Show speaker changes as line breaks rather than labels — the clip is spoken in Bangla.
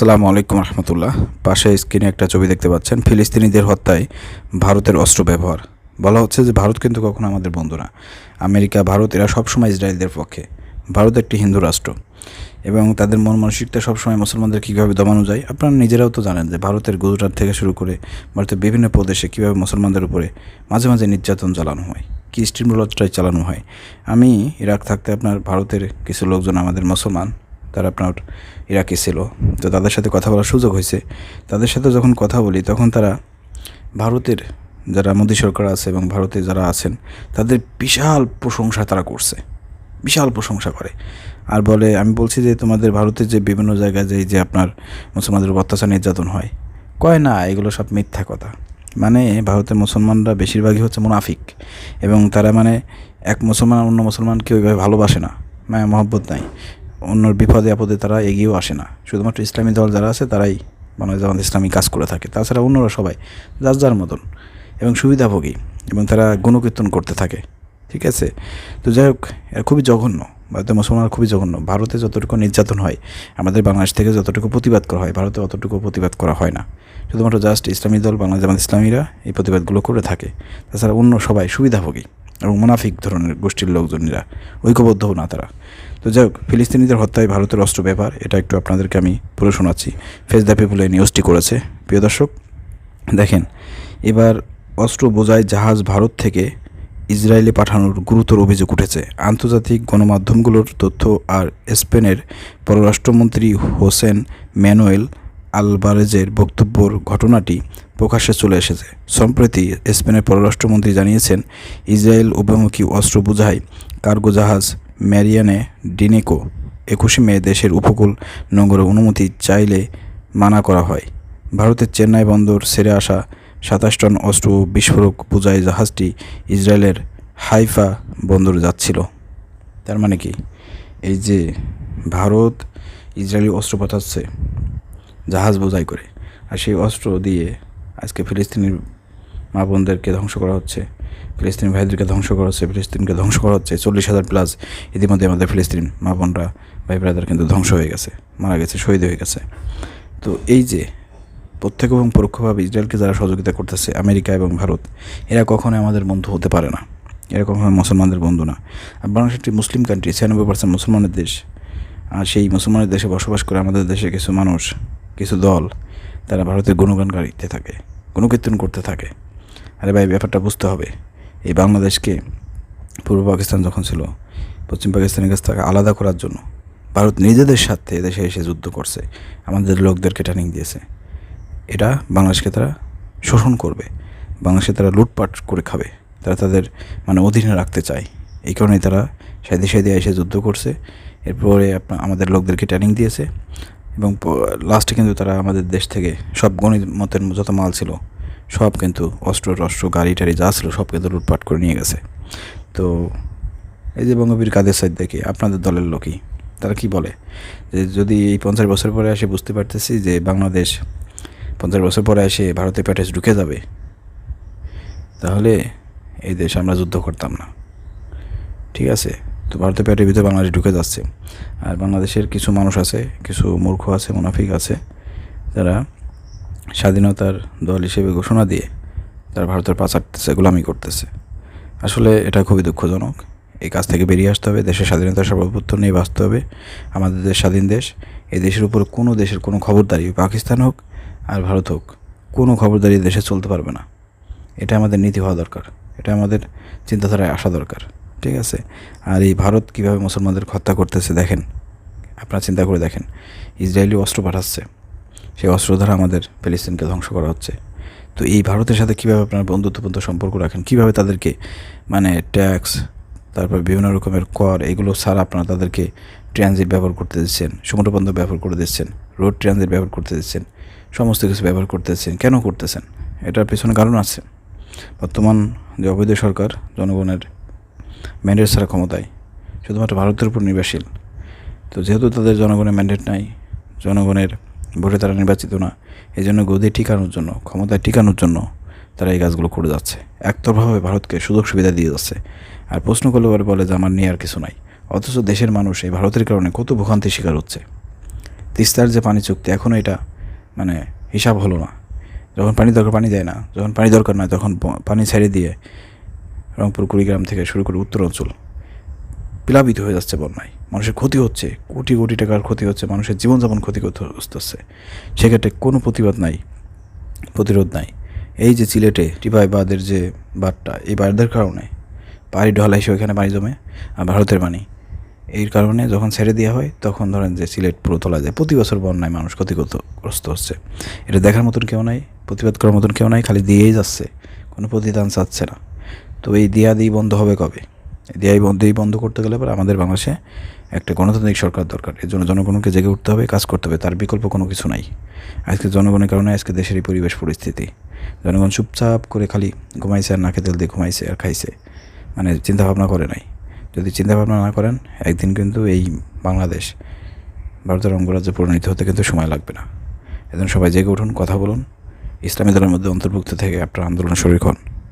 আসসালামু আলাইকুম রহমতুল্লাহ। পাশে স্ক্রিনে একটা ছবি দেখতে পাচ্ছেন, ফিলিস্তিনিদের হত্যায় ভারতের অস্ত্র ব্যবহার। বলা হচ্ছে যে ভারত কিন্তু কখনো আমাদের বন্ধু না। আমেরিকা, ভারত, এরা সবসময় ইসরায়েলদের পক্ষে। ভারত একটি হিন্দু রাষ্ট্র। এবং তাদের মন মানসিকতা সবসময় মুসলমানদের কীভাবে দমানো যায়, আপনারা নিজেরাও তো জানেন যে ভারতের গুজরাট থেকে শুরু করে ভারতের বিভিন্ন প্রদেশে কীভাবে মুসলমানদের উপরে মাঝে মাঝে নির্যাতন চালানো হয়, কি স্টিম চালানো হয়। আমি ইরাক থাকতে আপনার ভারতের কিছু লোকজন আমাদের মুসলমান তারা আপনার ইরাকি ছিল। তো তাদের সাথে কথা বলার সুযোগ হয়েছে। তাদের সাথে যখন কথা বলি, তখন তারা ভারতের যারা মোদী সরকার আছে এবং ভারতে যারা আছেন, তাদের বিশাল প্রশংসা তারা করছে। বিশাল প্রশংসা করে। আর বলে, আমি বলছি যে, তোমাদের ভারতের যে বিভিন্ন জায়গায় যে যে আপনার মুসলমানদের অত্যাচার, নির্যাতন হয়, কয় না, এগুলো সব মিথ্যা কথা। মানে ভারতের মুসলমানরা বেশিরভাগই হচ্ছে মুনাফিক এবং তারা মানে এক মুসলমান অন্য মুসলমানকে ওইভাবে ভালোবাসে না। মায়া মহব্বত নাই। অন্যর বিপদে আপদে তারা এগিয়েও আসে না। শুধুমাত্র ইসলামী দল যারা আছে, তারাই মানে যেমন ইসলামী কাজ করে থাকে। তাছাড়া অন্যরা সবাই যার যার মতন এবং সুবিধাভোগী এবং তারা গুণকীর্তন করতে থাকে। ঠিক আছে? তো যাই হোক, এরা খুবই জঘন্য। ভারতের মুসলমান খুবই জঘন্য। ভারতে যতটুকু নির্যাতন হয়, আমাদের বাংলাদেশ থেকে যতটুকু প্রতিবাদ করা হয়, ভারতে অতটুকু প্রতিবাদ করা হয় না। শুধুমাত্র জাস্ট ইসলামী দল, বাংলাদেশ ইসলামীরা এই প্রতিবাদগুলো করে থাকে। তাছাড়া অন্য সবাই সুবিধাভোগী। এবং মুনাফিক ধরনের গোষ্ঠীর লোকজনেরা ঐক্যবদ্ধও না তারা। তো যাই হোক, ফিলিস্তিনিদের হত্যায় ভারতের অস্ত্র ব্যাপার এটা একটু আপনাদেরকে আমি পুরো শোনাচ্ছি। ফেস দ্য পিপুল এই নিউজটি করেছে। প্রিয় দর্শক, দেখেন, এবার অস্ত্র বোঝায় জাহাজ ভারত থেকে ইসরায়েলে পাঠানোর গুরুতর অভিযোগ উঠেছে। আন্তর্জাতিক গণমাধ্যমগুলোর তথ্য আর স্পেনের পররাষ্ট্রমন্ত্রী হোসেন ম্যানুয়েল আলবারেজের বক্তব্যর ঘটনাটি প্রকাশ্যে চলে এসেছে। সম্প্রতি স্পেনের পররাষ্ট্রমন্ত্রী জানিয়েছেন, ইসরায়েল অভিমুখী অস্ত্র বোঝাই কার্গো জাহাজ ম্যারিয়ানে ডিনেকো একুশে মে দেশের উপকূল নগরে অনুমতি চাইলে মানা করা হয়। ভারতের চেন্নাই বন্দর ছেড়ে আসা সাতাশ টন অস্ত্র বিস্ফোরক বোঝাই জাহাজটি ইসরায়েলের হাইফা বন্দর যাচ্ছিল। তার মানে কি? এই যে ভারত ইসরায়েলি অস্ত্র পাঠাচ্ছে জাহাজ বোঝাই করে। আর সেই অস্ত্র দিয়ে আজকে ফিলিস্তিনির মা বোনদেরকে ধ্বংস করা হচ্ছে। ফিলিস্তিনি ভাইদেরকে ধ্বংস করা হচ্ছে, ফিলিস্তিনকে ধ্বংস করা হচ্ছে। চল্লিশ হাজার প্লাস ইতিমধ্যে আমাদের ফিলিস্তিন মা বোনরা, ভাই ব্রাদার কিন্তু ধ্বংস হয়ে গেছে, মারা গেছে, শহীদ হয়ে গেছে। তো এই যে প্রত্যক্ষ এবং পরোক্ষভাবে ইসরায়েলকে যারা সহযোগিতা করতেছে, আমেরিকা এবং ভারত, এরা কখনো আমাদের বন্ধু হতে পারে না। এরা কখনো মুসলমানদের বন্ধু না। আর বাংলাদেশ একটি মুসলিম কান্ট্রি ছিয়ানব্বই পার্সেন্ট মুসলমানের দেশ, আর সেই মুসলমানের দেশে বসবাস করে আমাদের দেশে কিছু মানুষ কিছু দল তারা ভারতের গুণগান গাড়িতে থাকে, গুণকীর্তন করতে থাকে। আরে ভাই, ব্যাপারটা বুঝতে হবে। এই বাংলাদেশকে পূর্ব পাকিস্তান যখন ছিল, পশ্চিম পাকিস্তানের কাছ থেকে আলাদা করার জন্য ভারত নিজেদের সাথে এদেশে এসে যুদ্ধ করছে, আমাদের লোকদেরকে ট্রেনিং দিয়েছে। এটা বাংলাদেশকে তারা শোষণ করবে। বাংলাদেশে তারা লুটপাট করে খাবে। তারা তাদের মানে অধীনে রাখতে চায়। এই কারণেই তারা সাইদে সাইদে এসে যুদ্ধ করছে। এরপরে আমাদের লোকদেরকে ট্রেনিং দিয়েছে। এবং লাস্টে কিন্তু তারা আমাদের দেশ থেকে সব গণিত, মতের যত মাল ছিল, সব কিন্তু অস্ত্র টস্ত্র গাড়ি টাড়ি যা ছিল সব কিন্তু লুটপাট করে নিয়ে গেছে। তো এই যে বঙ্গবীর কাদের সাইড দেখি, আপনাদের দলের লোকই, তারা কি বলে? যে যদি এই পঞ্চাশ বছর পরে এসে বুঝতে পারতেছি যে বাংলাদেশ পঞ্চাশ বছর পরে এসে ভারতে প্যাটেজ ঢুকে যাবে, তাহলে এই দেশ আমরা যুদ্ধ করতাম না। ঠিক আছে? তো ভারতের প্যাটের ভিতরে বাংলাদেশ ঢুকে যাচ্ছে। আর বাংলাদেশের কিছু মানুষ আছে, কিছু মূর্খ আছে, মুনাফিক আছে, যারা স্বাধীনতার দল হিসেবে ঘোষণা দিয়ে তারা ভারতের পাচারতেছে গোলামি করতেছে। আসলে এটা খুবই দুঃখজনক। এই কাজ থেকে বেরিয়ে আসতে হবে, দেশের স্বাধীনতার সর্বপ্রত্য নিয়ে বাঁচতে হবে। আমাদের দেশ স্বাধীন দেশ, এই দেশের উপর কোনো দেশের কোনো খবরদারি, পাকিস্তান হোক আর ভারত হোক, কোনো খবরদারি দেশে চলতে পারবে না। এটা আমাদের নীতি হওয়া দরকার, এটা আমাদের চিন্তাধারায় আসা দরকার। ঠিক আছে। আর এই ভারত কীভাবে মুসলমানদের হত্যা করতেছে দেখেন। আপনারা চিন্তা করে দেখেন, ইসরায়েলি অস্ত্র পাঠাচ্ছে, সেই অস্ত্র দ্বারা আমাদের ফিলিস্তিনকে ধ্বংস করা হচ্ছে। তো এই ভারতের সাথে কীভাবে আপনার বন্ধুত্বপূর্ণ সম্পর্ক রাখেন, কীভাবে তাদেরকে মানে ট্যাক্স, তারপর বিভিন্ন রকমের কর, এগুলো ছাড়া আপনারা তাদেরকে ট্রানজিট ব্যবহার করতে দিচ্ছেন সমুদ্র বন্দর ব্যবহার করে দিচ্ছেন, রোড ট্রানজিট ব্যবহার করতে দিচ্ছেন, সমস্ত কিছু ব্যবহার করতেছেন কেন করতেছেন? এটার পেছনে কারণ আছে। বর্তমান যে অবৈধ সরকার, জনগণের ম্যান্ডেট ছাড়া ক্ষমতায়, শুধুমাত্র ভারতের উপর নির্ভরশীল। তো যেহেতু তাদের জনগণের ম্যান্ডেট নাই, জনগণের ভোটে তারা নির্বাচিত না এই জন্য গদি টিকানোর জন্য, ক্ষমতায় টিকানোর জন্য তারা এই কাজগুলো করে যাচ্ছে। একতরভাবে ভারতকে সুযোগ সুবিধা দিয়ে যাচ্ছে। আর প্রশ্ন করলে পরে বলে যে, আমার নিয়ে আর কিছু নাই। অথচ দেশের মানুষ এই ভারতের কারণে কত ভোগান্তির শিকার হচ্ছে। তিস্তার যে পানি চুক্তি এখনও এটা মানে হিসাব হলো না। যখন পানি দরকার, পানি দেয় না। যখন পানি দরকার নয় তখন পানি ছেড়ে দিয়ে রংপুর, কুড়িগ্রাম থেকে শুরু করে উত্তর অঞ্চল প্লাবিত হয়ে যাচ্ছে বন্যায়। মানুষের ক্ষতি হচ্ছে, কোটি কোটি টাকার ক্ষতি হচ্ছে, মানুষের জীবনযাপন ক্ষতিগ্রস্ত হচ্ছে। সেক্ষেত্রে কোনো প্রতিবাদ নাই, প্রতিরোধ নাই। এই যে সিলেটে টিপাই বাঁধের যে বাঁধটা, এই বাঁধের কারণে পাহাড়ি ঢল এসে ওইখানে পানি জমে, আর ভারতের পানি। এই কারণে যখন ছেড়ে দেওয়া হয়, তখন ধরেন যে সিলেট পুরো তোলা যায়। প্রতি বছর বন্যায় মানুষ ক্ষতিগ্রস্ত হচ্ছে। এটা দেখার মতন কেউ নাই, প্রতিবাদ করার মতন কেউ নাই, খালি দিয়েই যাচ্ছে। কোনো প্রতিদান চাচ্ছে না। তো এই দেয়া দিই বন্ধ হবে কবে? দেয়াই বন্ধ এই বন্ধ করতে গেলে পরে আমাদের বাংলাদেশে একটা গণতান্ত্রিক সরকার দরকার। এর জন্য জনগণকে জেগে উঠতে হবে, কাজ করতে হবে, তার বিকল্প কোনো কিছু নাই। আজকে জনগণের কারণে আজকে দেশের এই পরিবেশ, পরিস্থিতি। জনগণ চুপচাপ করে খালি ঘুমাইছে আর নাকে তেল দিয়ে ঘুমাইছে আর খাইছে। মানে চিন্তাভাবনা করে নাই। যদি চিন্তাভাবনা না করেন, একদিন কিন্তু এই বাংলাদেশ ভারতের অঙ্গরাজ্যে পরিণত হতে কিন্তু সময় লাগবে না। এজন্য সবাই জেগে উঠুন, কথা বলুন। ইসলামী দলের মধ্যে অন্তর্ভুক্ত থেকে আপনার আন্দোলন শরীর হন